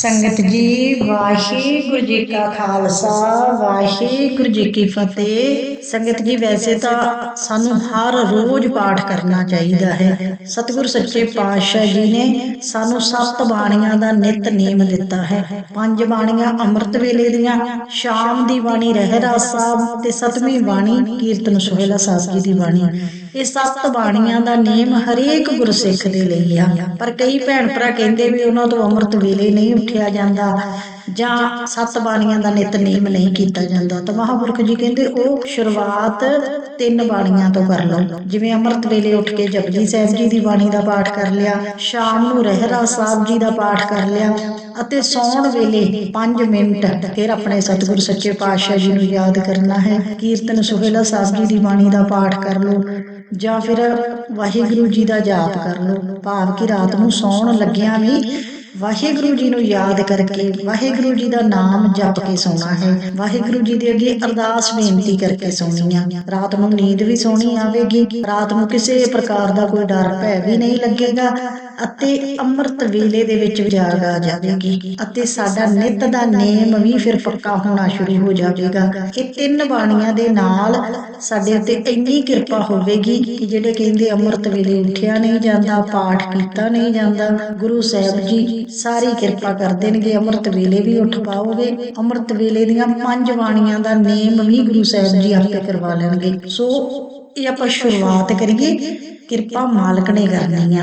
ਸੰਗਤ ਜੀ, ਵਾਹਿਗੁਰੂ ਜੀ ਕਾ ਖਾਲਸਾ, ਵਾਹਿਗੁਰੂ ਜੀ ਕੀ ਫਤਿਹ। ਸੰਗਤ ਜੀ, ਵੈਸੇ ਤਾਂ ਸਾਨੂੰ ਹਰ ਰੋਜ਼ ਪਾਠ ਕਰਨਾ ਚਾਹੀਦਾ ਹੈ। ਸਤਿਗੁਰ ਸੱਚੇ ਪਾਤਸ਼ਾਹ ਜੀ ਨੇ ਸਾਨੂੰ ਸੱਤ ਬਾਣੀਆਂ ਦਾ ਨਿਤ ਨੇਮ ਦਿੱਤਾ ਹੈ। ਪੰਜ ਬਾਣੀਆਂ ਅੰਮ੍ਰਿਤ ਵੇਲੇ ਦੀਆਂ, ਸ਼ਾਮ ਦੀ ਬਾਣੀ ਰਹਿਰਾ ਸਾਹਿਬ ਤੇ ਸਤਵੀਂ ਬਾਣੀ, ਕੀਰਤਨ ਸੁਹੇਲਾ ਸਾਹਿਬ ਜੀ ਦੀ ਬਾਣੀ। ਇਹ ਸੱਤ ਬਾਣੀਆਂ ਦਾ ਨਿਯਮ ਹਰੇਕ ਗੁਰਸਿੱਖ ਦੇ ਲਈ ਆ। ਪਰ ਕਈ ਭੈਣ ਭਰਾ ਕਹਿੰਦੇ ਵੀ ਉਹਨਾਂ ਤੋਂ ਅੰਮ੍ਰਿਤ ਵੇਲੇ ਨਹੀਂ ਉੱਠਿਆ ਜਾਂਦਾ। ਜਾਂ ਸੱਤ ਬਾਣੀਆਂ ਦਾ ਨਿਤਨੇਮ ਨਹੀਂ ਕੀਤਾ ਜਾਂਦਾ, ਤਾਂ ਮਹਾਂਪੁਰਖ ਜੀ ਕਹਿੰਦੇ ਉਹ ਸ਼ੁਰੂਆਤ ਤਿੰਨ ਬਾਣੀਆਂ ਤੋਂ ਕਰ ਲਓ। ਜਿਵੇਂ ਅੰਮ੍ਰਿਤ ਵੇਲੇ ਉੱਠ ਕੇ ਜਪਜੀ ਸਾਹਿਬ ਜੀ ਦੀ ਬਾਣੀ ਦਾ ਪਾਠ ਕਰ ਲਿਆ, ਸ਼ਾਮ ਨੂੰ ਰਹਿਰਾਸ ਸਾਹਿਬ ਜੀ ਦਾ ਪਾਠ ਕਰ ਲਿਆ, ਅਤੇ ਸੌਣ ਵੇਲੇ 5 ਮਿੰਟ ਫਿਰ ਆਪਣੇ ਸਤਿਗੁਰ ਸੱਚੇ ਪਾਤਸ਼ਾਹ ਜੀ ਨੂੰ ਯਾਦ ਕਰਨਾ ਹੈ। ਕੀਰਤਨ ਸੁਹੇਲਾ ਸਾਹਿਬ ਜੀ ਦੀ ਬਾਣੀ ਦਾ ਪਾਠ ਕਰ ਲਓ, ਜਾਂ ਫਿਰ ਵਾਹਿਗੁਰੂ ਜੀ ਦਾ ਜਾਪ ਕਰ ਲਓ। ਭਾਵ ਕਿ ਰਾਤ ਨੂੰ ਸੌਣ ਲੱਗਿਆਂ ਵੀ ਵਾਹਿਗੁਰੂ ਜੀ ਨੂੰ ਯਾਦ ਕਰਕੇ ਵਾਹਿਗੁਰੂ ਜੀ ਦਾ ਨਾਮ ਜਪ ਕੇ ਸੌਣਾ ਹੈ। ਵਾਹਿਗੁਰੂ ਜੀ ਦੇ ਅੱਗੇ ਅਰਦਾਸ ਬੇਨਤੀ ਕਰਕੇ ਸੌਣੀ ਆ। ਰਾਤ ਨੂੰ ਨੀਂਦ ਵੀ ਸੋਹਣੀ ਆਵੇਗੀ। ਰਾਤ ਨੂੰ ਕਿਸੇ ਪ੍ਰਕਾਰ ਦਾ ਕੋਈ ਡਰ, ਭੈ ਵੀ ਨਹੀਂ ਲੱਗੇਗਾ। ਅਤੇ ਅੰਮ੍ਰਿਤ ਵੇਲੇ ਦੇ ਵਿੱਚ ਜਾਗ ਆ ਜਾਵੇਗੀ। ਅਤੇ ਸਾਡਾ ਨਿਤ ਦਾ ਨੇਮ ਵੀ ਫਿਰ ਪੱਕਾ ਹੋਣਾ ਸ਼ੁਰੂ ਹੋ ਜਾਵੇਗਾ ਇਹ ਤਿੰਨ ਬਾਣੀਆਂ ਦੇ ਨਾਲ ਸਾਡੇ ਉੱਤੇ ਇੰਨੀ ਕਿਰਪਾ ਹੋਵੇਗੀ ਕਿ ਜਿਹੜੇ ਕਹਿੰਦੇ ਅੰਮ੍ਰਿਤ ਵੇਲੇ ਉੱਠਿਆ ਨਹੀਂ ਜਾਂਦਾ, ਪਾਠ ਕੀਤਾ ਨਹੀਂ ਜਾਂਦਾ, ਗੁਰੂ ਸਾਹਿਬ ਜੀ ਸਾਰੀ ਕਿਰਪਾ ਕਰ ਦੇਣਗੇ, ਅੰਮ੍ਰਿਤ ਵੇਲੇ ਵੀ ਉੱਠ ਪਾਓਗੇ। ਅੰਮ੍ਰਿਤ ਵੇਲੇ ਦੀਆਂ ਪੰਜ ਬਾਣੀਆਂ ਦਾ ਨੇਮ ਵੀ ਗੁਰੂ ਸਾਹਿਬ ਜੀ ਆਪੇ ਕਰਵਾ ਲੈਣਗੇ। ਸੋ ਇਹ ਆਪਾਂ ਸ਼ੁਰੂਆਤ ਕਰੀਏ। ਕਿਰਪਾ ਮਾਲਕ ਨੇ ਕਰਨੀ ਆ।